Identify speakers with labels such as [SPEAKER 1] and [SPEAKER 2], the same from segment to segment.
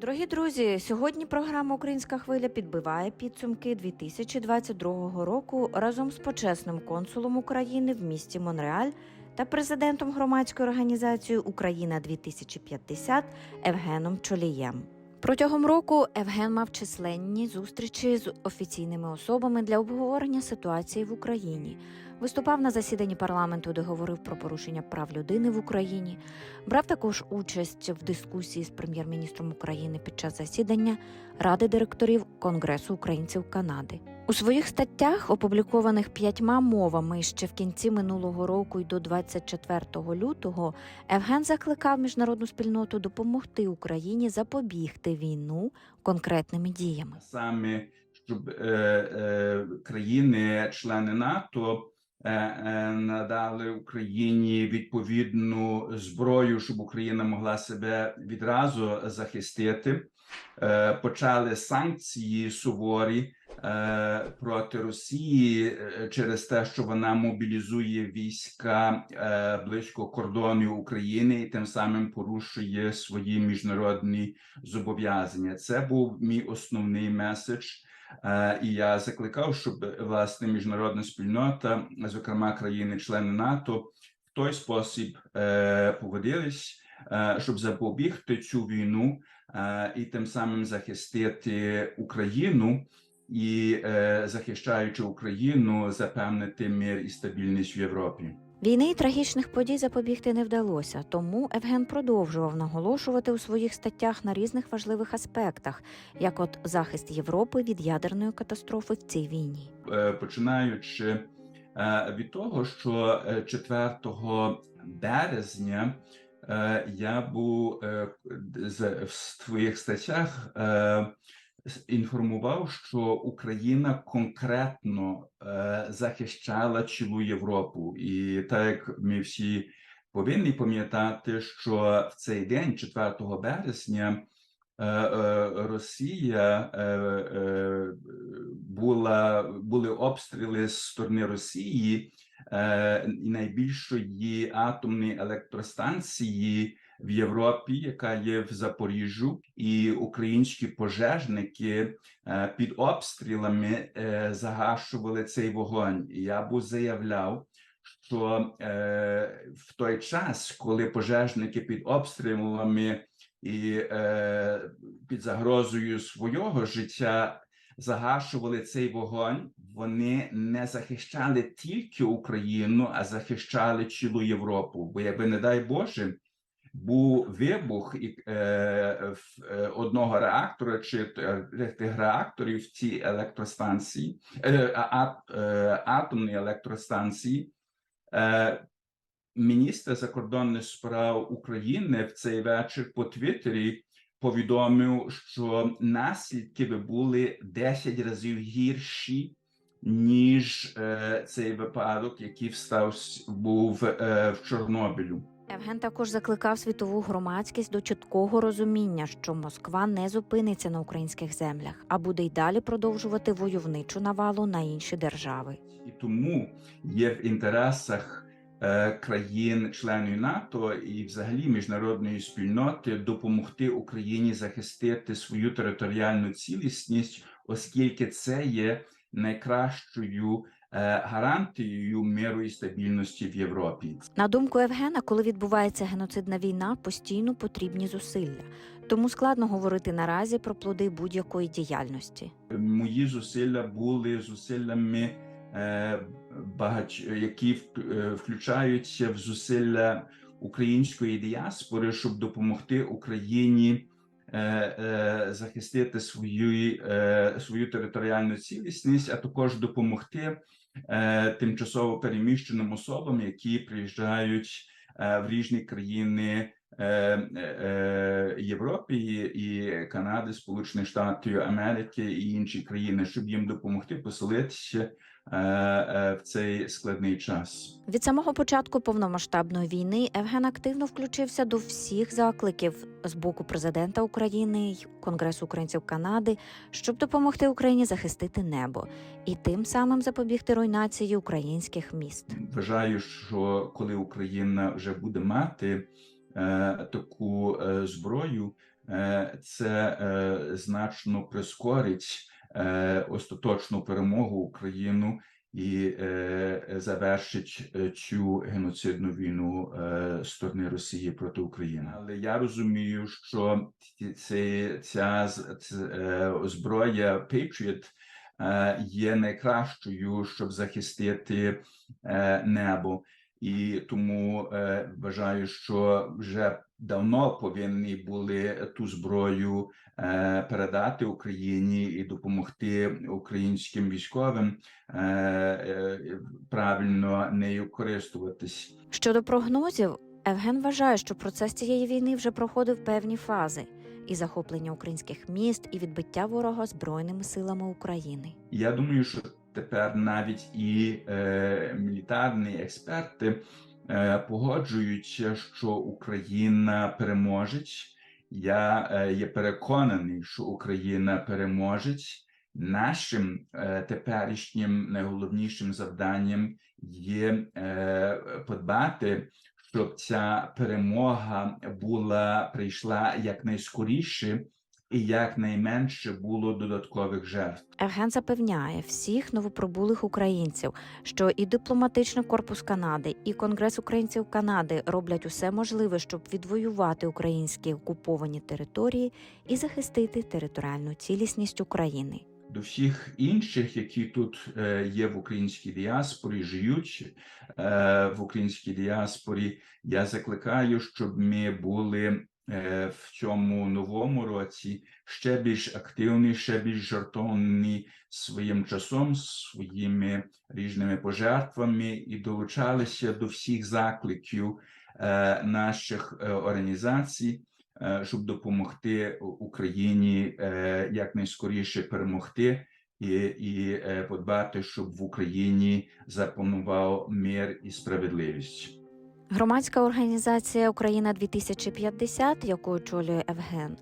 [SPEAKER 1] Дорогі друзі, сьогодні програма Українська хвиля підбиває підсумки 2022 року разом з почесним консулом України в місті Монреаль та президентом громадської організації Україна 2050 Евгеном Чолієм. Протягом року Евген мав численні зустрічі з офіційними особами для обговорення ситуації в Україні. Виступав на засіданні парламенту, де говорив про порушення прав людини в Україні. Брав також участь в дискусії з прем'єр-міністром України під час засідання Ради директорів Конгресу українців Канади. У своїх статтях, опублікованих п'ятьма мовами ще в кінці минулого року й до 24 лютого, Евген закликав міжнародну спільноту допомогти Україні запобігти війну конкретними діями.
[SPEAKER 2] саме щоб е, е, країни-члени НАТО надали Україні відповідну зброю, щоб Україна могла себе відразу захистити. Е, почали санкції суворі е, проти Росії е, через те, що вона мобілізує війська е, близько кордонів України і тим самим порушує свої міжнародні зобов'язання. Це був мій основний меседж. Е, І я закликав, щоб власне міжнародна спільнота, зокрема країни-члени НАТО, в той спосіб е, поводились, е, щоб запобігти цю війну е, і тим самим захистити Україну і е, захищаючи Україну, запевнити мир і стабільність в Європі.
[SPEAKER 1] Війни і трагічних подій запобігти не вдалося, тому Евген продовжував наголошувати у своїх статтях на різних важливих аспектах, як от захист Європи від ядерної катастрофи в цій війні.
[SPEAKER 2] Е, починаючи е, від того, що е, 4 березня я був в своїх статтях інформував, що Україна конкретно е, захищала цілу Європу, і так як ми всі повинні пам'ятати, що в цей день, 4 березня, е, е, Росія е, е, була були обстріли з сторони Росії е, найбільшої атомної електростанції в Європі, яка є в Запоріжжю, і українські пожежники е, під обстрілами е, загашували цей вогонь. Я був заявляв. Що е, в той час, коли пожежники під обстрілами і під загрозою свого життя загашували цей вогонь, вони не захищали тільки Україну, а захищали цілу Європу. Бо якби, не дай Боже, був вибух е, е, одного реактора чи тих реакторів в цій електростанції, е, атомній електростанції. Міністр закордонних справ України в цей вечір по Твіттері повідомив, що наслідки би були 10 разів гірші, ніж е, цей випадок, який встав був е, в Чорнобилю.
[SPEAKER 1] Евген також закликав світову громадськість до чіткого розуміння, що Москва не зупиниться на українських землях, а буде й далі продовжувати войовничу навалу на інші держави.
[SPEAKER 2] І тому є в інтересах е, країн-членів НАТО і взагалі міжнародної спільноти допомогти Україні захистити свою територіальну цілісність, оскільки це є найкращою гарантією миру і стабільності в Європі.
[SPEAKER 1] На думку Евгена, коли відбувається геноцидна війна, постійно потрібні зусилля. Тому складно говорити наразі про плоди будь-якої діяльності.
[SPEAKER 2] Мої зусилля були зусиллями, е, багач, які е, включаються в зусилля української діаспори, щоб допомогти Україні е, е, захистити свою, е, свою територіальну цілісність, а також допомогти е, тимчасово переміщеним особам, які приїжджають е, в різні країни е, е, Європи і Канади, Сполучених Штатів Америки і інші країни, щоб їм допомогти поселитися е, е, в цей складний час.
[SPEAKER 1] Від самого початку повномасштабної війни Евген активно включився до всіх закликів з боку президента України й Конгресу українців Канади, щоб допомогти Україні захистити небо і тим самим запобігти руйнації українських міст.
[SPEAKER 2] Вважаю, що коли Україна вже буде мати е, таку е, зброю, е, це е, значно прискорить е, остаточну перемогу України і е, завершить е, цю геноцидну війну е, сторони Росії проти України. Але я розумію, що ця з- ц- е, зброя Patriot е, є найкращою, щоб захистити е, небо. І тому е, вважаю, що вже давно повинні були ту зброю е, передати Україні і допомогти українським військовим е, е, правильно нею користуватись.
[SPEAKER 1] Щодо прогнозів, Евген вважає, що процес цієї війни вже проходив певні фази і захоплення українських міст, і відбиття ворога збройними силами України.
[SPEAKER 2] Я думаю, що тепер навіть і е, мілітарні експерти е, погоджуються, що Україна переможе. Я е, є переконаний, що Україна переможе. Нашим е, теперішнім найголовнішим завданням є подбати, щоб ця перемога була прийшла якнайскоріше і якнайменше було додаткових жертв.
[SPEAKER 1] Евген запевняє всіх новоприбулих українців, що і дипломатичний корпус Канади, і Конгрес українців Канади роблять усе можливе, щоб відвоювати українські окуповані території і захистити територіальну цілісність України.
[SPEAKER 2] До всіх інших, які тут е, є в українській діаспорі, живуть е, в українській діаспорі, я закликаю, щоб ми були в цьому новому році ще більш активні, ще більш жертовні своїм часом, своїми різними пожертвами і долучалися до всіх закликів е, наших е, організацій е, щоб допомогти Україні е, якнайскоріше перемогти і, і е, подбати, щоб в Україні запанував мир і справедливість.
[SPEAKER 1] Громадська організація Україна 2050, яку очолює Евген,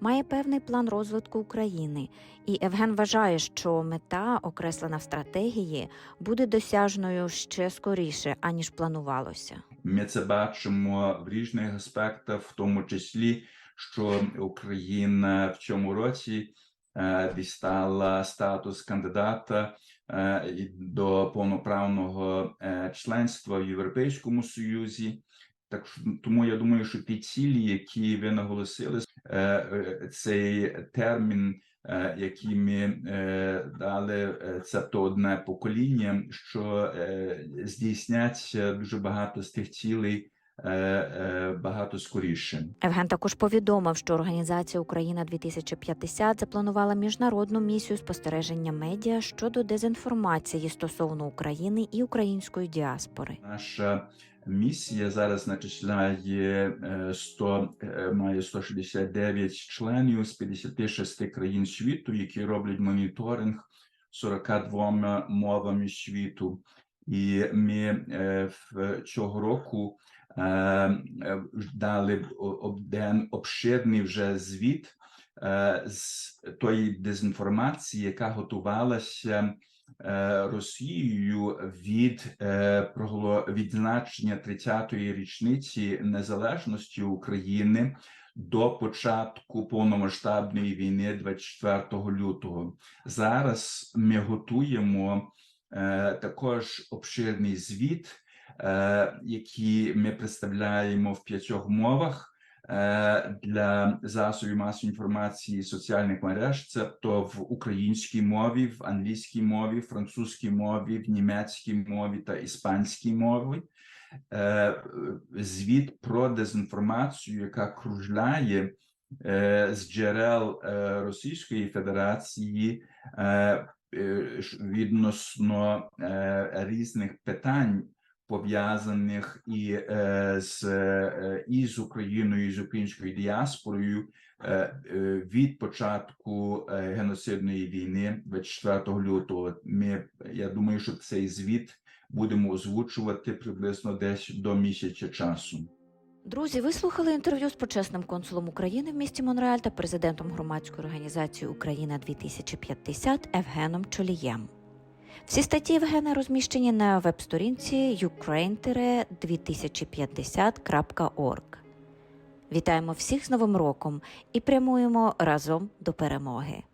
[SPEAKER 1] має певний план розвитку України, і Евген вважає, що мета, окреслена в стратегії, буде досяжною ще скоріше, аніж планувалося.
[SPEAKER 2] Ми це бачимо в різних аспектах, в тому числі, що Україна в цьому році дістала статус кандидата е, до повноправного е, членства в Європейському Союзі. Так тому я думаю, що ті цілі, які ви наголосили, е, е, цей термін, е, який ми е, дали, е, це то одне покоління, що е, здійсняться дуже багато з тих цілей е, е, багато скоріше.
[SPEAKER 1] Евген також повідомив, що організація Україна 2050 запланувала міжнародну місію спостереження медіа щодо дезінформації стосовно України і української діаспори.
[SPEAKER 2] Наша місія зараз начисляє е, 100, е, має 169 членів з 56 країн світу, які роблять моніторинг 42 мовами світу. І ми е, в цього року е, е, дали б один обширний вже звіт е, з тої дезінформації, яка готувалася е, Росією від е, відзначення 30-ї річниці незалежності України до початку повномасштабної війни 24 лютого. Зараз ми готуємо е, також обширний звіт, е, який ми представляємо в п'ятьох мовах. е, Для засобів масової інформації соціальних мереж, це то в українській мові, в англійській мові, французькій мові, в німецькій мові та іспанській мові. Е, Звіт про дезінформацію, яка кружляє з джерел Російської Федерації відносно різних питань, пов'язаних і е, з е, і з Україною, і з українською діаспорою е, від початку геноцидної війни 24 лютого. Ми я думаю, що цей звіт будемо озвучувати приблизно десь до місяця часу.
[SPEAKER 1] Друзі, ви слухали інтерв'ю з почесним консулом України в місті Монреаль та президентом громадської організації Україна 2050 Евгеном Чолієм. Всі статті Євгена розміщені на веб-сторінці ukraine-2050.org. Вітаємо всіх з Новим роком і прямуємо разом до перемоги.